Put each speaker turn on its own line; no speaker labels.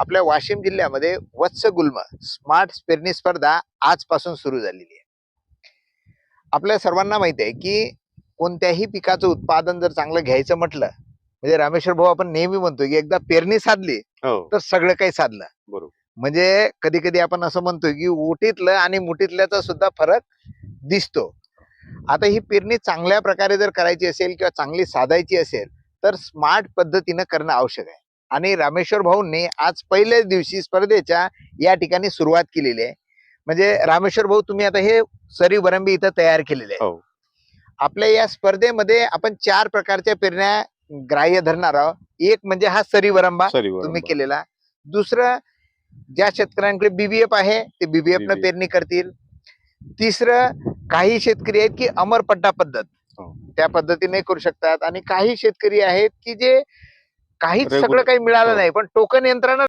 आपल्या वाशिम जिल्ह्यामध्ये वत्स गुल्म स्मार्ट पेरणी स्पर्धा आजपासून सुरू झालेली आहे. आपल्या सर्वांना माहिती आहे की कोणत्याही पिकाचं उत्पादन जर चांगलं घ्यायचं म्हटलं म्हणजे रामेश्वर भाऊ आपण नेहमी म्हणतो की एकदा पेरणी साधली
हो.
तर सगळं काही साधलं.
बरोबर.
म्हणजे कधी कधी आपण असं म्हणतो की उटीतलं आणि मुठीतल्याचा सुद्धा फरक दिसतो. आता ही पेरणी चांगल्या प्रकारे जर करायची असेल किंवा चांगली साधायची असेल तर स्मार्ट पद्धतीनं करणं आवश्यक आहे. आणि रामेश्वर भाऊंनी आज पहिल्याच दिवशी स्पर्धेच्या या ठिकाणी सुरुवात केलेली आहे. म्हणजे रामेश्वर भाऊ तुम्ही आता हे सरी वरंबी इथं तयार केलेले आहे
हो.
आपल्या या स्पर्धेमध्ये आपण चार प्रकारच्या पेरण्या ग्राह्य धरणार आहोत. एक म्हणजे हा सरी वरंबा तुम्ही केलेला. दुसरं ज्या शेतकऱ्यांकडे बीबीएफ आहे ते बीबीएफ न. पेरणी करतील. तिसरं काही शेतकरी आहेत की अमरपट्टा पद्धत.
हो.
त्या पद्धतीने करू शकतात. आणि काही शेतकरी आहेत की जे काहीच. सगळं काही मिळालं
हो.
नाही पण टोकन यंत्रणा